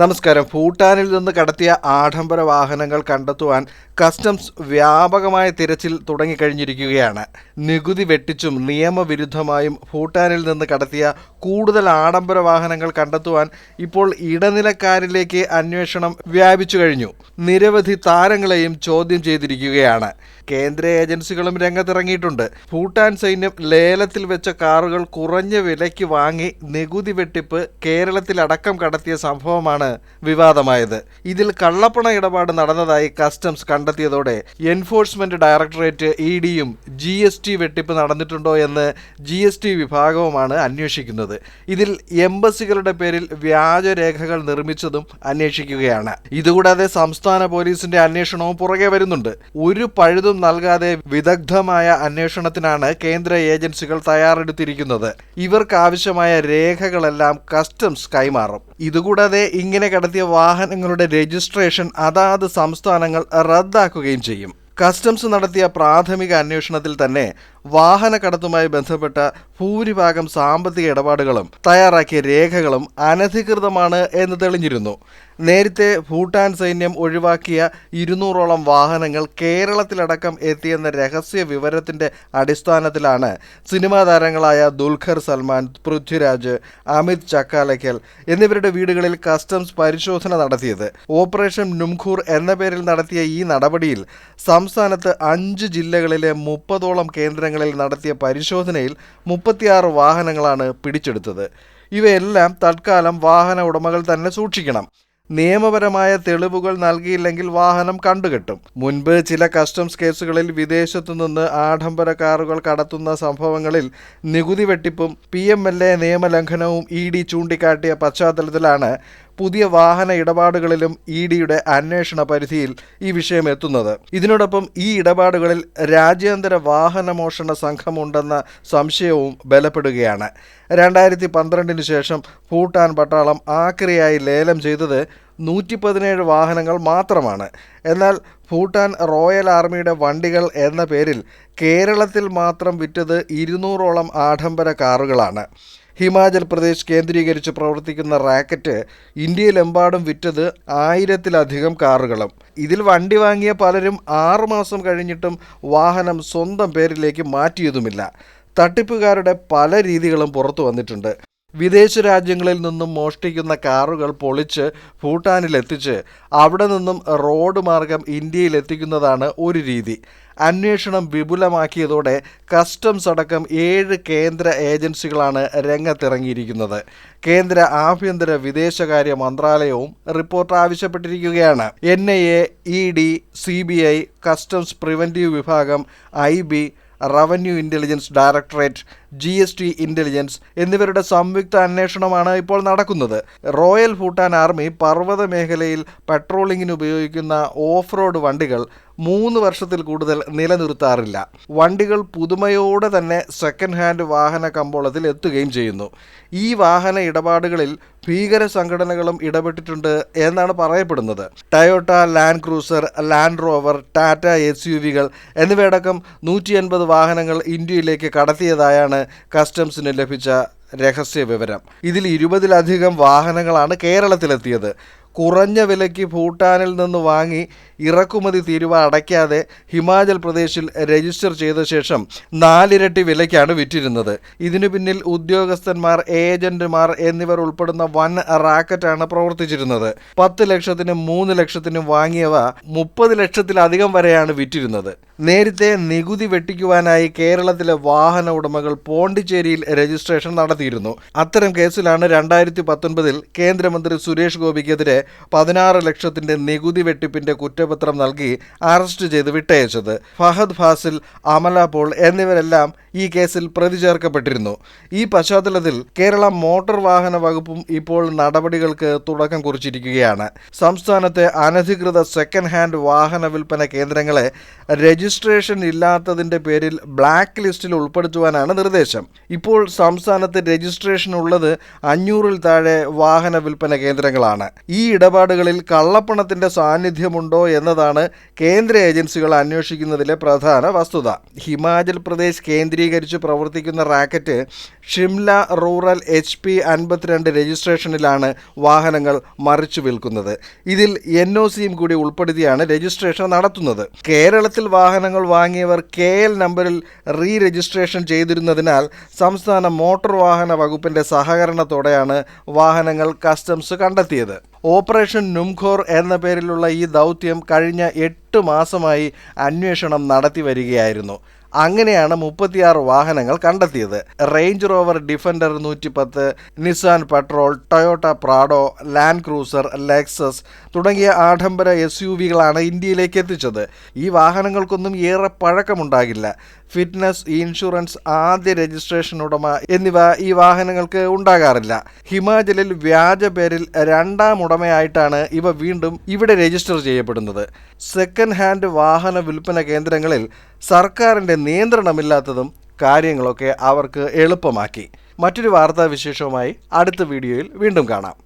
നമസ്കാരം. ഭൂട്ടാനിൽ നിന്ന് കടത്തിയ ആഡംബര വാഹനങ്ങൾ കണ്ടെത്തുവാൻ കസ്റ്റംസ് വ്യാപകമായ തിരച്ചിൽ തുടങ്ങിക്കഴിഞ്ഞിരിക്കുകയാണ്. നികുതി വെട്ടിച്ചും നിയമവിരുദ്ധമായും ഭൂട്ടാനിൽ നിന്ന് കടത്തിയ കൂടുതൽ ആഡംബര വാഹനങ്ങൾ കണ്ടെത്തുവാൻ ഇപ്പോൾ ഇടനിലക്കാരിലേക്ക് അന്വേഷണം വ്യാപിച്ചു കഴിഞ്ഞു. നിരവധി താരങ്ങളെയും ചോദ്യം ചെയ്തിരിക്കുകയാണ്. കേന്ദ്ര ഏജൻസികളും രംഗത്തിറങ്ങിയിട്ടുണ്ട്. ഭൂട്ടാൻ സൈന്യം ലേലത്തിൽ വെച്ച കാറുകൾ കുറഞ്ഞ വിലയ്ക്ക് വാങ്ങി നികുതി വെട്ടിപ്പ് കേരളത്തിലടക്കം കടത്തിയ സംഭവമാണ് വിവാദമായത്. ഇതിൽ കള്ളപ്പണ ഇടപാട് നടന്നതായി കസ്റ്റംസ് കണ്ടെത്തിയതോടെ എൻഫോഴ്സ്മെന്റ് ഡയറക്ടറേറ്റ് ഇ ഡിയും ജി എസ് ടി വെട്ടിപ്പ് നടന്നിട്ടുണ്ടോ എന്ന് ജി എസ് ടി വിഭാഗവുമാണ് അന്വേഷിക്കുന്നത്. ഇതിൽ എംബസികളുടെ പേരിൽ വ്യാജരേഖകൾ നിർമ്മിച്ചതും അന്വേഷിക്കുകയാണ്. ഇതുകൂടാതെ സംസ്ഥാന പോലീസിന്റെ അന്വേഷണവും പുറകെ വരുന്നുണ്ട്. ഒരു പഴുതും നൽകാതെ വിദഗ്ധമായ അന്വേഷണത്തിനാണ് കേന്ദ്ര ഏജൻസികൾ തയ്യാറെടുത്തിരിക്കുന്നത്. ഇവർക്ക് ആവശ്യമായ രേഖകളെല്ലാം കസ്റ്റംസ് കൈമാറും. ഇതുകൂടാതെ ഇങ്ങനെ കടത്തിയ വാഹനങ്ങളുടെ രജിസ്ട്രേഷൻ അതാത് സംസ്ഥാനങ്ങൾ റദ്ദാക്കുകയും ചെയ്യും. കസ്റ്റംസ് നടത്തിയ പ്രാഥമിക അന്വേഷണത്തിൽ തന്നെ വാഹന കടത്തുമായി ബന്ധപ്പെട്ട ഭൂരിഭാഗം സാമ്പത്തിക ഇടപാടുകളും തയ്യാറാക്കിയ രേഖകളും അനധികൃതമാണ് എന്ന് തെളിഞ്ഞിരുന്നു. നേരത്തെ ഭൂട്ടാൻ സൈന്യം ഒഴിവാക്കിയ ഇരുന്നൂറോളം വാഹനങ്ങൾ കേരളത്തിലടക്കം എത്തിയെന്ന രഹസ്യ വിവരത്തിന്റെ അടിസ്ഥാനത്തിലാണ് സിനിമാ താരങ്ങളായ ദുൽഖർ സൽമാൻ പൃഥ്വിരാജ് അമിത് ചക്കാലയ്ക്കൽ എന്നിവരുടെ വീടുകളിൽ കസ്റ്റംസ് പരിശോധന നടത്തിയത്. ഓപ്പറേഷൻ നുംഖൂർ എന്ന പേരിൽ നടത്തിയ ഈ നടപടിയിൽ സംസ്ഥാനത്ത് അഞ്ച് ജില്ലകളിലെ മുപ്പതോളം കേന്ദ്രങ്ങളിൽ നടത്തിയ പരിശോധനയിൽ മുപ്പത്തിയാറ് വാഹനങ്ങളാണ് പിടിച്ചെടുത്തത്. ഇവയെല്ലാം തൽക്കാലം വാഹന ഉടമകൾ തന്നെ സൂക്ഷിക്കണം. നിയമപരമായ തെളിവുകൾ നൽകിയില്ലെങ്കിൽ വാഹനം കണ്ടുകെട്ടും. മുൻപ് ചില കസ്റ്റംസ് കേസുകളിൽ വിദേശത്തു നിന്ന് ആഡംബര കാറുകൾ കടത്തുന്ന സംഭവങ്ങളിൽ നികുതി വെട്ടിപ്പും പി എം എൽ എ നിയമലംഘനവും ഇ ഡി ചൂണ്ടിക്കാട്ടിയ പശ്ചാത്തലത്തിലാണ് പുതിയ വാഹന ഇടപാടുകളിലും ഇ ഡിയുടെ അന്വേഷണ പരിധിയിൽ ഈ വിഷയം എത്തുന്നത്. ഇതിനോടൊപ്പം ഈ ഇടപാടുകളിൽ രാജ്യാന്തര വാഹന മോഷണ സംഘമുണ്ടെന്ന സംശയവും ബലപ്പെടുകയാണ്. രണ്ടായിരത്തി പന്ത്രണ്ടിന് ശേഷം ഭൂട്ടാൻ പട്ടാളം ആക്രിയായി ലേലം ചെയ്തത് നൂറ്റി പതിനേഴ് വാഹനങ്ങൾ മാത്രമാണ്. എന്നാൽ ഭൂട്ടാൻ റോയൽ ആർമിയുടെ വണ്ടികൾ എന്ന പേരിൽ കേരളത്തിൽ മാത്രം വിറ്റത് ഇരുന്നൂറോളം ആഡംബര കാറുകളാണ്. ഹിമാചൽ പ്രദേശ് കേന്ദ്രീകരിച്ച് പ്രവർത്തിക്കുന്ന റാക്കറ്റ് ഇന്ത്യയിലെമ്പാടും വിറ്റത് ആയിരത്തിലധികം കാറുകളും. ഇതിൽ വണ്ടി വാങ്ങിയ പലരും ആറുമാസം കഴിഞ്ഞിട്ടും വാഹനം സ്വന്തം പേരിലേക്ക് മാറ്റിയതുമില്ല. തട്ടിപ്പുകാരുടെ പല രീതികളും പുറത്തു വന്നിട്ടുണ്ട്. വിദേശ രാജ്യങ്ങളിൽ നിന്നും മോഷ്ടിക്കുന്ന കാറുകൾ പൊളിച്ച് ഭൂട്ടാനിലെത്തിച്ച് അവിടെ നിന്നും റോഡ് മാർഗം ഇന്ത്യയിൽ എത്തിക്കുന്നതാണ് ഒരു രീതി. അന്വേഷണം വിപുലമാക്കിയതോടെ കസ്റ്റംസ് അടക്കം ഏഴ് കേന്ദ്ര ഏജൻസികളാണ് രംഗത്തിറങ്ങിയിരിക്കുന്നത്. കേന്ദ്ര ആഭ്യന്തര വിദേശകാര്യ മന്ത്രാലയവും report ആവശ്യപ്പെട്ടിരിക്കുകയാണ്. N I A E D C B I customs preventive വിഭാഗം I B revenue intelligence directorate G S T intelligence എന്നിവരുടെ സംയുക്ത അന്വേഷണമാണ് ഇപ്പോൾ നടക്കുന്നത്. റോയൽ ഭൂട്ടാൻ ആർമി പർവത മേഖലയിൽ പട്രോളിങ്ങിന് ഉപയോഗിക്കുന്ന ഓഫ് റോഡ് വണ്ടികൾ മൂന്ന് വർഷത്തിൽ കൂടുതൽ നിലനിർത്താറില്ല. വണ്ടികൾ പുതുമയോടെ തന്നെ സെക്കൻഡ് ഹാൻഡ് വാഹന കമ്പോളത്തിൽ എത്തുകയും ചെയ്യുന്നു. ഈ വാഹന ഇടപാടുകളിൽ ഭീകര സംഘടനകളും ഇടപെട്ടിട്ടുണ്ട് എന്നാണ് പറയപ്പെടുന്നത്. Toyota Land Cruiser Land Rover Tata S U വികൾ എന്നിവയടക്കം നൂറ്റി വാഹനങ്ങൾ ഇന്ത്യയിലേക്ക് കടത്തിയതായാണ് കസ്റ്റംസിന് ലഭിച്ച രഹസ്യ വിവരം. ഇതിൽ ഇരുപതിലധികം വാഹനങ്ങളാണ് കേരളത്തിലെത്തിയത്. കുറഞ്ഞ വിലയ്ക്ക് ഭൂട്ടാനിൽ നിന്ന് വാങ്ങി ഇറക്കുമതി തീരുവ അടയ്ക്കാതെ ഹിമാചൽ പ്രദേശിൽ രജിസ്റ്റർ ചെയ്ത ശേഷം നാലിരട്ടി വിലയ്ക്കാണ് വിറ്റിരുന്നത്. ഇതിനു പിന്നിൽ ഉദ്യോഗസ്ഥന്മാർ ഏജന്റുമാർ എന്നിവർ ഉൾപ്പെടുന്ന വൻ റാക്കറ്റാണ് പ്രവർത്തിച്ചിരുന്നത്. പത്ത് ലക്ഷത്തിനും മൂന്ന് ലക്ഷത്തിനും വാങ്ങിയവ മുപ്പത് ലക്ഷത്തിലധികം വരെയാണ് വിറ്റിരുന്നത്. നേരത്തെ നികുതി വെട്ടിക്കുവാനായി കേരളത്തിലെ വാഹന ഉടമകൾ പോണ്ടിച്ചേരിയിൽ രജിസ്ട്രേഷൻ നടത്തിയിരുന്നു. അത്തരം കേസിലാണ് രണ്ടായിരത്തി പത്തൊൻപതിൽ കേന്ദ്രമന്ത്രി സുരേഷ് ഗോപിക്കെതിരെ പതിനാറ് ലക്ഷത്തിന്റെ നികുതി വെട്ടിപ്പിന്റെ കുറ്റപത്രം നൽകി അറസ്റ്റ് ചെയ്ത് വിട്ടയച്ചത്. ഫഹദ് ഫാസിൽ അമല പോൾ എന്നിവരെല്ലാം ഈ കേസിൽ പ്രതി ചേർക്കപ്പെട്ടിരുന്നു ഈ പശ്ചാത്തലത്തിൽ കേരള മോട്ടോർ വാഹന വകുപ്പും ഇപ്പോൾ നടപടികൾക്ക് തുടക്കം കുറിച്ചിരിക്കുകയാണ്. സംസ്ഥാനത്തെ അനധികൃത സെക്കൻഡ് ഹാൻഡ് വാഹന വിൽപ്പന കേന്ദ്രങ്ങളെ രജിസ്ട്രേഷൻ ഇല്ലാത്തതിന്റെ പേരിൽ ബ്ലാക്ക് ലിസ്റ്റിൽ ഉൾപ്പെടുത്തുവാനാണ് നിർദ്ദേശം. ഇപ്പോൾ സംസ്ഥാനത്ത് രജിസ്ട്രേഷൻ ഉള്ളത് അഞ്ഞൂറിൽ താഴെ വാഹന വിൽപ്പന കേന്ദ്രങ്ങളാണ്. ഈ ഇടപാടുകളിൽ കള്ളപ്പണത്തിന്റെ സാന്നിധ്യമുണ്ടോ എന്നതാണ് കേന്ദ്ര ഏജൻസികൾ അന്വേഷിക്കുന്നതിലെ പ്രധാന വസ്തുത. ഹിമാചൽ പ്രദേശ് കേന്ദ്രീകരിച്ച് പ്രവർത്തിക്കുന്ന racket Shimla rural H P അൻപത്തിരണ്ട് രജിസ്ട്രേഷനിലാണ് വാഹനങ്ങൾ മറിച്ചു വിൽക്കുന്നത്. ഇതിൽ എൻ ഒ സിയും കൂടി ഉൾപ്പെടുത്തിയാണ് രജിസ്ട്രേഷൻ നടത്തുന്നത്. കേരളത്തിൽ വാഹനങ്ങൾ വാങ്ങിയവർ കെ എൽ നമ്പറിൽ റീ രജിസ്ട്രേഷൻ ചെയ്തിരുന്നതിനാൽ സംസ്ഥാന മോട്ടോർ വാഹന വകുപ്പിന്റെ സഹകരണത്തോടെയാണ് വാഹനങ്ങൾ കസ്റ്റംസ് കണ്ടെത്തിയത്. ഓപ്പറേഷൻ നുംഖോർ എന്ന പേരിലുള്ള ഈ ദൗത്യം കഴിഞ്ഞ എട്ട് മാസമായി അന്വേഷണം നടത്തി വരികയായിരുന്നു. അങ്ങനെയാണ് മുപ്പത്തിയാറ് വാഹനങ്ങൾ കണ്ടെത്തിയത്. റേഞ്ച് റോവർ ഡിഫൻഡർ നൂറ്റി പത്ത് Nissan Patrol Toyota Prado Land Cruiser Lexus തുടങ്ങിയ ആഡംബര എസ് യു വികളാണ് ഇന്ത്യയിലേക്ക് എത്തിച്ചത്. ഈ വാഹനങ്ങൾക്കൊന്നും ഏറെ പഴക്കമുണ്ടാകില്ല. ഫിറ്റ്നസ് ഇൻഷുറൻസ് ആദ്യ രജിസ്ട്രേഷൻ ഉടമ എന്നിവ ഈ വാഹനങ്ങൾക്ക് ഉണ്ടാകാറില്ല. ഹിമാചലിൽ വ്യാജ പേരിൽ രണ്ടാം ഉടമയായിട്ടാണ് ഇവ വീണ്ടും ഇവിടെ രജിസ്റ്റർ ചെയ്യപ്പെടുന്നത്. സെക്കൻഡ് ഹാൻഡ് വാഹന വിൽപ്പന കേന്ദ്രങ്ങളിൽ സർക്കാരിന്റെ നിയന്ത്രണമില്ലാത്തതും കാര്യങ്ങളൊക്കെ അവർക്ക് എളുപ്പമാക്കി. മറ്റൊരു വാർത്താ വിശേഷവുമായി അടുത്ത വീഡിയോയിൽ വീണ്ടും കാണാം.